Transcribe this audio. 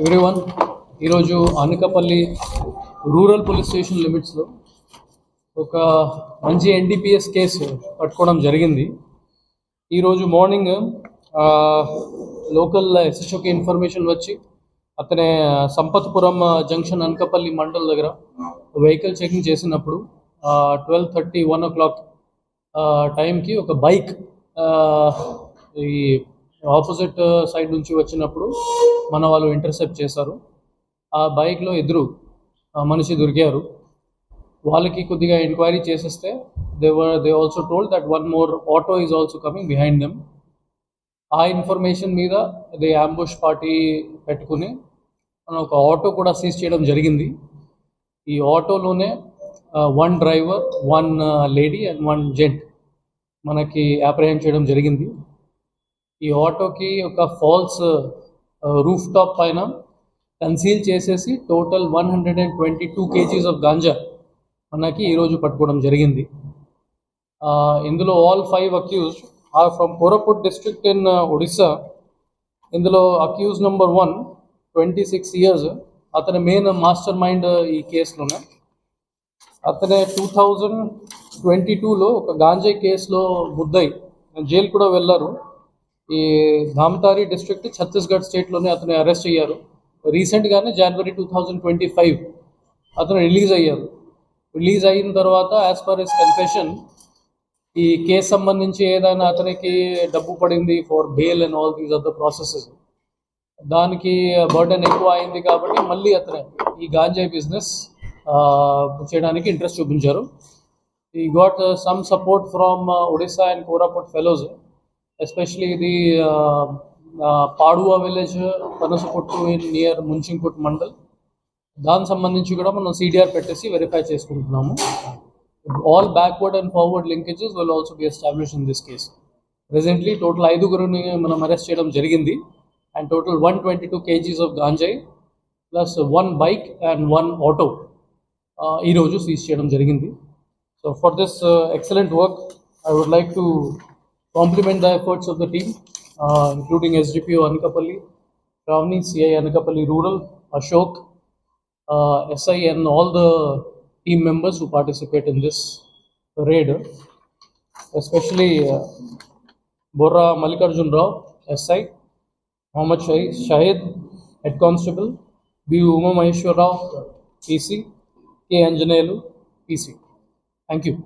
Everyone ఈరోజు Anakapalli rural police station లిమిట్స్లో ఒక మంచి ఎన్డీపీఎస్ కేసు పట్టుకోవడం జరిగింది. ఈరోజు మార్నింగ్ లోకల్ ఎస్హెచ్ఓకి ఇన్ఫర్మేషన్ వచ్చి అతనే సంపత్పురం జంక్షన్ అనకాపల్లి మండల్ దగ్గర వెహికల్ చెకింగ్ చేసినప్పుడు twelve thirty one o'clock టైంకి ఒక బైక్ ఈ ఆపోజిట్ సైడ్ నుంచి వచ్చినప్పుడు మన వాళ్ళు ఇంటర్సెప్ట్ చేశారు. ఆ బైక్లో ఇద్దరు ఆ, మనిషి దొరికారు. వాళ్ళకి కొద్దిగా ఎంక్వైరీ చేసేస్తే they were they also told that one more auto is also coming behind them ఆ ఇన్ఫర్మేషన్ మీద దే యాంబుష్ పార్టీ పెట్టుకుని మనం ఒక ఆటో కూడా సీజ్ చేయడం జరిగింది. ఈ ఆటోలోనే one driver one lady and one gent మనకి అప్రహెండ్ చేయడం జరిగింది. ఈ ఆటోకి ఒక ఫాల్స్ రూఫ్ టాప్ పైన కన్సీల్ చేసేసి total one hundred and twenty two kgs of ganja మనకి ఈరోజు పట్టుకోవడం జరిగింది. ఇందులో all five accused are from Koraput district in Odisha ఇందులో accused number one twenty six years అతని మెయిన్ మాస్టర్ మైండ్ ఈ కేసులోనే. అతనే టూ థౌజండ్ ట్వంటీ టూలో ఒక గాంజా కేసులో ముద్దయి జైలు కూడా వెళ్ళారు ఈ ధామ్తారి డిస్ట్రిక్ట్ ఛత్తీస్గఢ్ స్టేట్లోనే అతను అరెస్ట్ అయ్యారు. రీసెంట్గానే జనవరి టూ థౌజండ్ ట్వంటీ ఫైవ్ అతను రిలీజ్ అయ్యారు. రిలీజ్ అయిన తర్వాత యాజ్ పర్ ఇస్ కన్ఫెషన్ ఈ కేసు సంబంధించి ఏదైనా అతనికి డబ్బు పడింది for bail and all these other processes దానికి బర్డెన్ ఎక్కువ అయింది కాబట్టి మళ్ళీ అతను ఈ గాంజా బిజినెస్ చేయడానికి ఇంట్రెస్ట్ చూపించారు. ఈ got some support from Odisha and Koraput fellows especially ఇది Paduva village Panasaputtu in near Munchingput mandal దాని సంబంధించి కూడా మనం సిడిఆర్ పెట్టేసి వెరిఫై చేసుకుంటున్నాము. All backward and forward linkages will also be establish in this case presently total ఐదుగురిని మనం arrest చేయడం జరిగింది. And total one twenty two kgs of గాంజాయి plus one bike and one auto ఈరోజు సీజ్ చేయడం జరిగింది. So for this excellent work I would like to compliment the efforts of the team, uh, including SGPO Anakapalli, Ravni, CI Anakapalli Rural, Ashok, uh, SI, and all the team members who participate in this raid, especially uh, Borra Malikarjun Rao, SI, Mohammad Shahid, Head Constable, B. Uma Maheshwar Rao, PC, K. Anjanelu, PC. Thank you.